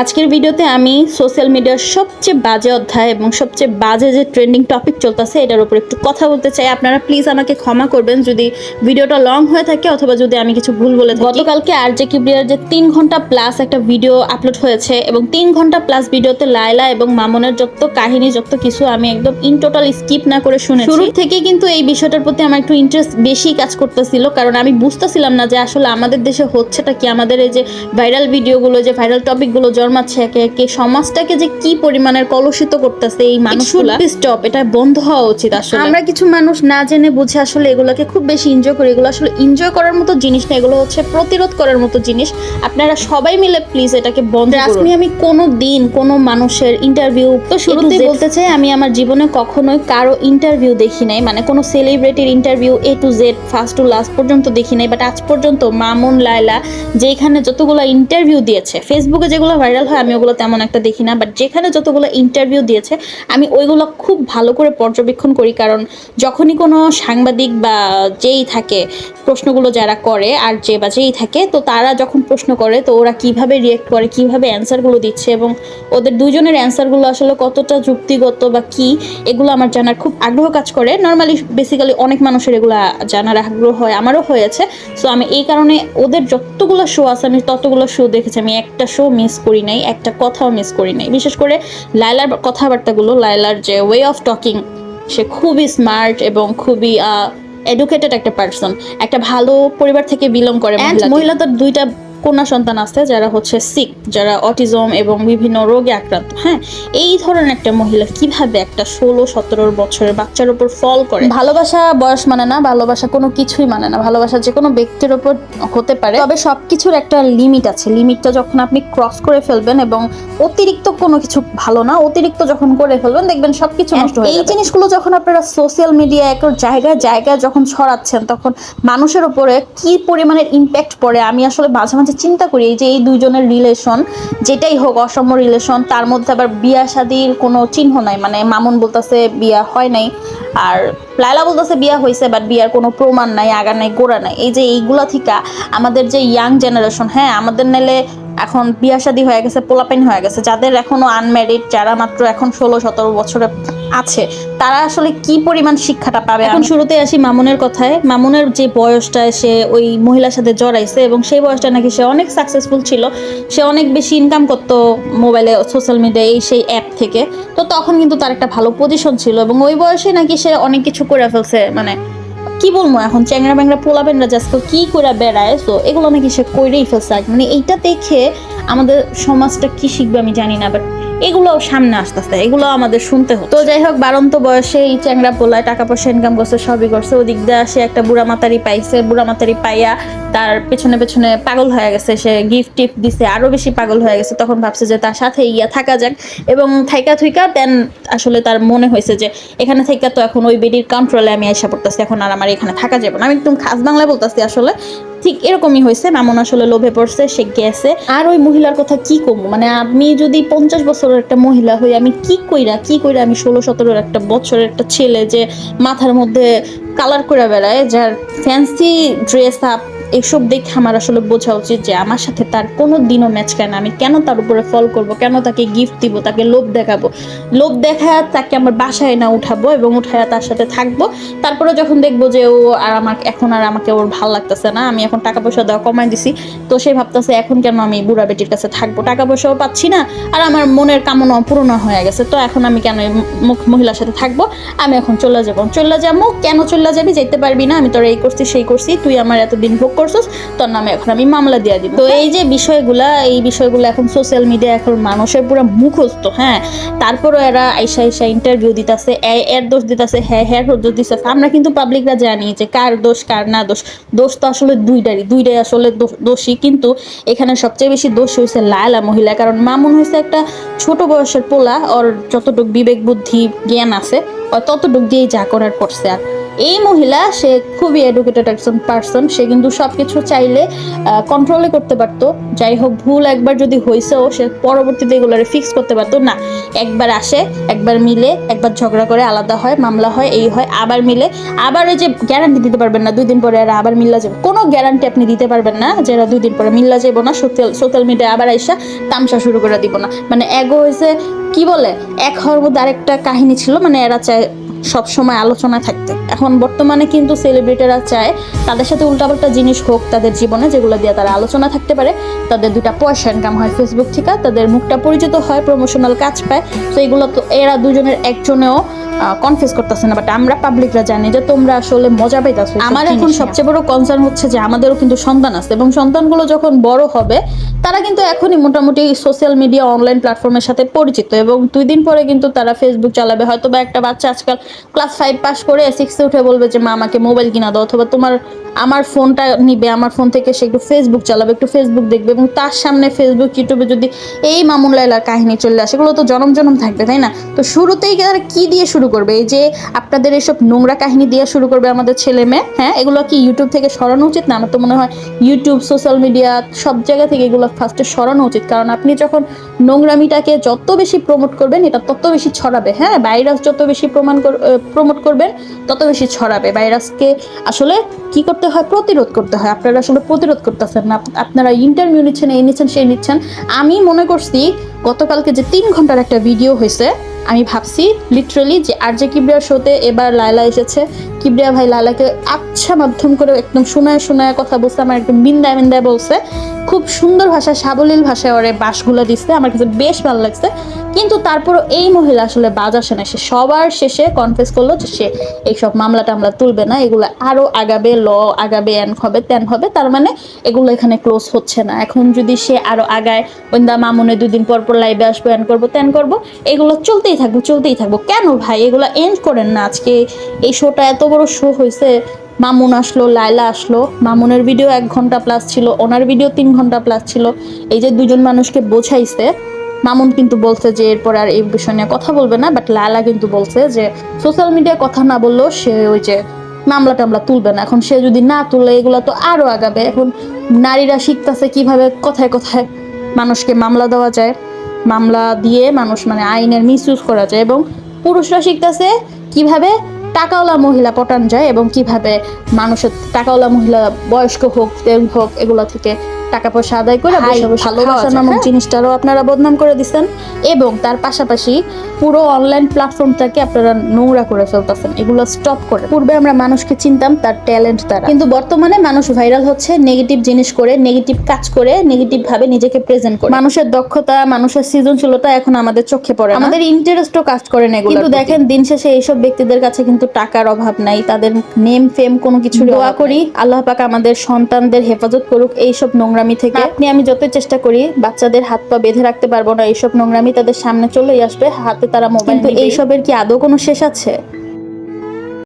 আজকের ভিডিওতে আমি সোশ্যাল মিডিয়ার সবচেয়ে বাজে অধ্যায় এবং সবচেয়ে বাজে যে ট্রেন্ডিং টপিক চলতেছে, এটার উপর একটু কথা বলতে চাই। আপনারা প্লিজ আমাকে ক্ষমা করবেন যদি ভিডিওটা লং হয়ে থাকে অথবা যদি আমি কিছু ভুল বলে থাকি। গতকালকে আর জে কিবরিয়ার যে তিন ঘণ্টা প্লাস একটা ভিডিও আপলোড হয়েছে এবং তিন ঘণ্টা প্লাস ভিডিওতে লায়লা এবং মামনের যত কাহিনী যত কিছু আমি একদম ইন টোটাল স্কিপ না করে শুনে শুরু থেকে কিন্তু এই বিষয়টার প্রতি আমার একটু ইন্টারেস্ট বেশি কাজ করতেছিল, কারণ আমি বুঝতেছিলাম না যে আসলে আমাদের দেশে হচ্ছেটা কি। আমাদের এই যে ভাইরাল ভিডিওগুলো যে ভাইরাল টপিকগুলো জন্মাচ্ছে একে একে সমাজটাকে যে কি পরিমাণের কলুষিত করতেছে এই মানুষগুলা স্টপ এটা বন্ধ হওয়া উচিত আসলে। আমরা কিছু মানুষ না জেনে বুঝে আসলে এগুলোকে খুব বেশি এনজয় করি। এগুলো আসলে এনজয় করার মতো জিনিস না এগুলো হচ্ছে প্রতিরোধ করার মতো জিনিস। আপনারা সবাই মিলে প্লিজ এটাকে বন্ধ করুন। আমি কোনো দিন কোনো মানুষের ইন্টারভিউ তো শুরুতেই বলতে চাই আমি আমার জীবনে কখনোই কারও ইন্টারভিউ দেখি নাই। মানে কোনো সেলিব্রিটির interview A to Z first to last পর্যন্ত দেখি নাই। বাট আজ পর্যন্ত মামুন লায়লা যেখানে যতগুলো ইন্টারভিউ দিয়েছে ফেসবুকে যেগুলো ভাইরাল হয়, আমি ওগুলো তেমন একটা দেখি না বাট যেখানে যতগুলো ইন্টারভিউ দিয়েছে, আমি ওইগুলো খুব ভালো করে পর্যবেক্ষণ করি, কারণ যখনই কোনো সাংবাদিক বা যেই থাকে প্রশ্নগুলো যারা করে, আর যে বা যেই থাকে, তো তারা যখন প্রশ্ন করে, তো ওরা কীভাবে রিয়েক্ট করে, কীভাবে অ্যান্সারগুলো দিচ্ছে, এবং ওদের দুজনের অ্যান্সারগুলো আসলে কতটা যুক্তিগত বা কি, এগুলো আমার জানার খুব আগ্রহ কাজ করে। নর্মালি বেসিক্যালি অনেক মানুষের এগুলো জানার আগ্রহ হয়, আমারও হয়েছে সো আমি এই কারণে ওদের যতগুলো শো আছে, আমি ততগুলো শো দেখেছি, আমি একটা শো মিস করি নাই একটা কথাও মিস করি নাই। বিশেষ করে লাইলার কথাবার্তাগুলো লাইলার যে ওয়ে অফ টকিং সে খুবই স্মার্ট এবং খুবই এডুকেটেড একটা পার্সন একটা ভালো পরিবার থেকে বিলং করে মহিলা তো দুইটা কন্যা সন্তান আছে যারা হচ্ছে সিক যারা অটিজম এবং বিভিন্ন রোগে আক্রান্ত। হ্যাঁ এই ধরনের একটা মহিলা কীভাবে একটা ষোলো সতেরো বছরের বাচ্চার উপর ফল করে? ভালোবাসা বয়স মানে না ভালোবাসা কোনো কিছুই মানে না। ভালোবাসা যে কোনো ব্যক্তির উপর হতে পারে। তবে সবকিছুর একটা লিমিট আছে। লিমিটটা যখন আপনি ক্রস করে ফেলবেন এবং অতিরিক্ত কোনো কিছু ভালো না অতিরিক্ত যখন করে ফেলবেন দেখবেন সবকিছু নষ্ট হয়ে এই জিনিসগুলো যখন আপনারা সোশ্যাল মিডিয়া এক জায়গায় জায়গায় যখন ছড়াচ্ছেন তখন মানুষের উপরে কি পরিমাণের ইম্প্যাক্ট পড়ে? আমি আসলে মাঝে মাঝে চিন্তা করি যে এই দুইজনের রিলেশন যেটাই হোক অসম রিলেশন তার মধ্যে আবার বিয়া শাদির কোনো চিহ্ন নাই। মানে মামুন বলতেছে বিয়া হয় নাই, আর লাইলা বলতেছে বিয়া হয়েছে বাট বিয়ার কোনো প্রমাণ নাই আগা নাই, গোড়া নাই। এই যে এইগুলা থেকে আমাদের যে ইয়াং জেনারেশন হ্যাঁ আমাদের নেলে এখন বিয়া শাদী হয়ে গেছে, পোলাপাইন হয়ে গেছে, যাদের এখনও আনম্যারিড যারা মাত্র এখন ষোলো সতেরো বছরে আছে, তারা আসলে কি পরিমাণ শিক্ষাটা পাবে? এখন শুরুতে আসি মামুনের কথায়। মামুনের যে বয়সটা সে ওই মহিলার সাথে জড়াইছে এবং সেই বয়সটা নাকি সে অনেক সাকসেসফুল ছিল। সে অনেক বেশি ইনকাম করতো মোবাইলে সোশ্যাল মিডিয়ায় এই সেই অ্যাপ থেকে। তো তখন কিন্তু তার একটা ভালো পজিশন ছিল এবং ওই বয়সে নাকি সে অনেক কিছু করে ফেলছে মানে কি বলব এখন, চ্যাংরা ব্যাংরা পোলাবেনরা জাস্ট কি করে বেড়ায় তো এগুলো নাকি সে করেই ফেলছে। মানে এইটা দেখে আমাদের সমাজটা কি শিখবে আমি জানি না বাট এগুলো সামনে আস্তে আস্তে, এগুলো আমাদের শুনতে হতো তো যাই হোক বারন্ত বয়সে এই চ্যাংরা পোলায় টাকা পয়সা ইনকাম করছে, সবই করছে। ওদিক দিয়ে সে একটা বুড়া মাতারি পাইছে, বুড়া মাতারি পাইয়া তার পেছনে পেছনে পাগল হয়ে গেছে, সে গিফট টিফট দিছে, আরও বেশি পাগল হয়ে গেছে। তখন ভাবছে যে তার সাথে ইয়া থাকা যাক। এবং থাইকা থুইকা দেন আসলে তার মনে হয়েছে যে এখানে থাইকা তো এখন ওই বেডির কন্ট্রোলে আমি আইসা পড়তেছি, এখন আর আমার এখানে থাকা যাবে না। আমি একদম খাস বাংলায় বলতেছি আসলে, ঠিক এরকমই হয়েছে। মামুন আসলে লোভে পড়ছে, সে গেছে। আর ওই মহিলার কথা কি কমু? মানে আমি যদি পঞ্চাশ বছরের একটা মহিলা হই, আমি কি কইরা কি কইরা আমি ষোলো সতেরোর একটা বছরের একটা ছেলে যে মাথার মধ্যে কালার করে বেড়ায়, যার ফ্যান্সি ড্রেস আপ এসব দেখে আমার আসলে বোঝা উচিত যে আমার সাথে তার কোনো দিনও ম্যাচ খায় না। আমি কেন তার উপরে ফল করব? কেন তাকে গিফট দিব? তাকে লোভ দেখাবো? লোভ দেখায় তাকে আমার বাসায় না উঠাবো এবং উঠায় তার সাথে থাকব। তারপরে যখন দেখব যে ও আর আমার এখন আর আমাকে ওর ভালো লাগতেছে না, আমি এখন টাকা পয়সা দেওয়া কমাই দিছি, তো সে ভাবতেছে, এখন কেন আমি বুড়া বেটির কাছে থাকব? টাকা পয়সাও পাচ্ছি না আর আমার মনের কামনা পূরণ হয়ে গেছে। তো এখন আমি কেন এই ম- মহিলার সাথে থাকব? আমি এখন চলে যাব। চলে যাব? কেন চলে যাবি? যেতে পারবি না। আমি তোর এই করছি, সেই করছি। তুই আমার এতদিন ভোগ করছিস, তোর নামে এখন আমি মামলা দিয়ে দিব। তো এই যে বিষয়গুলা, এই বিষয়গুলো এখন সোশ্যাল মিডিয়া এখন মানুষের পুরো মুখস্থ হ্যাঁ? তারপরও এরা আইসা আইসা ইন্টারভিউ দিতেছে এর দোষ দিতেছে হ্যাঁ হ্যাঁ দোষ দিতেছে আমরা কিন্তু পাবলিকরা জানি যে কার দোষ, কার না দোষ। দোষ তো আসলে দুইটারই, দুইটাই আসলে দোষী। কিন্তু এখানে সবচেয়ে বেশি দোষ হয়েছে লায়লা মহিলা, কারণ মামুন হয়েছে একটা ছোট বয়সের পোলা, ওর যতটুকু বিবেক, বুদ্ধি, জ্ঞান আছে ততটুক দিয়েই যা করার করছে আর। এই মহিলা, সে খুবই এডুকেটেড একজন পার্সন সে কিন্তু সব কিছু চাইলে কন্ট্রোলে করতে পারতো। যাই হোক, ভুল একবার যদি হয়েছেও সে পরবর্তীতে এগুলোরে ফিক্স করতে পারতো। না, একবার আসে, একবার মিলে, একবার ঝগড়া করে আলাদা হয়, মামলা হয়, এই হয়, আবার মিলে। আবার ওই যে গ্যারান্টি দিতে পারবেন না, দুই দিন পরে এরা আবার মিল্লা যাবে। কোনো গ্যারান্টি আপনি দিতে পারবেন না, যে দুই দিন পরে মিল্লা যাব না সোশ্যাল সোশ্যাল মিডিয়ায় আবার আইসা তামসা শুরু করে দিব না। মানে এগো হয়েছে কি বলে, এক হওয়ার মধ্যে আরেকটা কাহিনী ছিল মানে এরা চায় সব সময় আলোচনা থাকতে। এখন বর্তমানে কিন্তু সেলিব্রিটিরা চায় তাদের সাথে উল্টাপাল্টা জিনিস হোক, তাদের জীবনে যেগুলো দিয়ে তারা আলোচনা থাকতে পারে, তাদের দুটা পয়সা ইনকাম হয় ফেসবুক থেকে, তাদের মুখটা পরিচিত হয় প্রমোশনাল কাজ পায়। তো এগুলো তো এরা দুজনের একজনেও কনফিউজ করতেছে না বাট আমরা পাবলিকরা জানি যে তোমরা আসলে মজা পাইতেছো আমার এখন সবচেয়ে বড় কনসার্ন হচ্ছে যে আমাদেরও কিন্তু সন্তান আছে এবং সন্তানগুলো যখন বড় হবে তারা কিন্তু এখনই মোটামুটি সোশ্যাল মিডিয়া অনলাইন প্ল্যাটফর্মের সাথে পরিচিত এবং দুই দিন পরে কিন্তু তারা ফেসবুক চালাবে। হয়তো বা একটা বাচ্চা আজকাল ক্লাস ফাইভ পাস করে সিক্সে উঠে বলবে যে মা আমাকে মোবাইল কিনা দাও। অথবা তোমার আমার ফোনটা নিবে আমার ফোন থেকে সে একটু ফেসবুক চালাবে একটু ফেসবুক দেখবে এবং তার সামনে ফেসবুক ইউটিউবে যদি এই মামুন লাইলার কাহিনী চলে আসে এগুলো তো জনম জনম থাকবে তাই না? তো শুরুতেই তারা কি দিয়ে শুরু করবে। এই যে আপনাদের এসব নোংরা কাহিনী দিয়ে শুরু করবে আমাদের ছেলে মেয়ে হ্যাঁ? এগুলো কি ইউটিউব থেকে সরানো উচিত? না, আমার তো মনে হয় ইউটিউব সোশ্যাল মিডিয়া সব জায়গা থেকে এগুলো ফার্স্টে সরানো উচিত। কারণ আপনি যখন নোংরামিটাকে যত বেশি প্রমোট করবেন, এটা তত বেশি ছড়াবে হ্যাঁ? ভাইরাস যত বেশি প্রমাণ প্রমোট করবেন, তত বেশি ছড়াবে। ভাইরাসকে আসলে কি করতে হয়? প্রতিরোধ করতে হয়। আপনারা আসলে প্রতিরোধ করতেছেন না। আপনারা ইন্টারভিউ নিচ্ছেন, এই নিচ্ছেন, সেই নিচ্ছেন। আমি মনে করছি গতকালকে যে তিন ঘণ্টার একটা ভিডিও হয়েছে আমি ভাবছি লিটারেলি যে আর যে কিবরিয়া শোতে এবার লায়লা এসেছে। কিবরিয়া ভাই লালাকে আচ্ছা মাধ্যম করে একদম শোনায় শোনায় কথা বলছে, আমার একদম বিন্দায় বিন্দায় বলছে। খুব সুন্দর ভাষায়, সাবলীল ভাষায় ওরে বাসগুলো দিচ্ছে, আমার কাছে বেশ ভালো লাগছে। কিন্তু তারপরও এই মহিলা আসলে বাজ আসে না, সে সবার শেষে কনফেস করল যে সে এইসব মামলা টামলা তুলবে না, এগুলো আরও আগাবে, ল আগাবে, এন হবে, তেন হবে, তার মানে এগুলো এখানে ক্লোজ হচ্ছে না। এখন যদি সে আরও আগায়, ওইন্দা মামুনে দুদিন পর পর লাইভে আসব, এন করব, তেন করব, এগুলো চলতেই থাকব চলতেই থাকব। কেন ভাই? এগুলো এন্ড করেন না আজকে, এই শোটা এত বড় শো হয়েছে। মামুন আসলো লাইলা আসলো। মামুনের ভিডিও এক ঘণ্টা প্লাস ছিল, ওনার ভিডিও তিন ঘণ্টা প্লাস ছিল। এই যে দুজন মানুষকে বোঝাইছে, মামুন কিন্তু বলছে যে এরপর আর এই বিষয় নিয়ে কথা বলবে না বাট লায়লা কিন্তু বলছে যে সোশ্যাল মিডিয়ায় কথা না বললেও সে ওই যে মামলা টামলা তুলবে না। এখন সে যদি না তুলে, এগুলো তো আরও আগাবে। এখন নারীরা শিখতেছে কীভাবে কথায় কথায় মানুষকে মামলা দেওয়া যায়। মামলা দিয়ে মানুষ মানে আইনের মিস করা যায় এবং পুরুষরা শিখতেছে কীভাবে টাকাওয়ালা মহিলা পটান যায় এবং কীভাবে মানুষের টাকাওয়ালা মহিলা বয়স্ক হোক হোক এগুলো থেকে টাকা পয়সা আদায় করে ভালোবাসা নামক হ্যাঁ? জিনিসটারও আপনারা বদনাম করে দিচ্ছেন এবং তার পাশাপাশি পুরো অনলাইন প্ল্যাটফর্মটাকে আপনারা নোংরা করে ফেলতেছেন। এগুলো স্টপ করে। পূর্বে আমরা মানুষকে চিনতাম তার ট্যালেন্ট দ্বারা কিন্তু বর্তমানে মানুষ ভাইরাল হচ্ছে নেগেটিভ জিনিস করে নেগেটিভ কাজ করে নেগেটিভ ভাবে নিজেকে প্রেজেন্ট করে। মানুষের দক্ষতা মানুষের সৃজনশীলতা এখন আমাদের চোখে পড়ে আমাদের ইন্টারেস্টও কাজ করে না কিন্তু দেখেন দিন শেষে এইসব ব্যক্তিদের কাছে কিন্তু টাকার অভাব নাই। তাদের নেম ফেম কোনো কিছু দোয়া করি। আল্লাহ পাক আমাদের সন্তানদের হেফাজত করুক এইসব নোংরামি থেকে। আপনি আমি যত চেষ্টা করি বাচ্চাদের হাত পা বেঁধে রাখতে পারব না এইসব নোংরামি তাদের সামনে চলেই আসবে হাতে তারা মোবাইল এইসবের কি আদৌ কোনো শেষ আছে?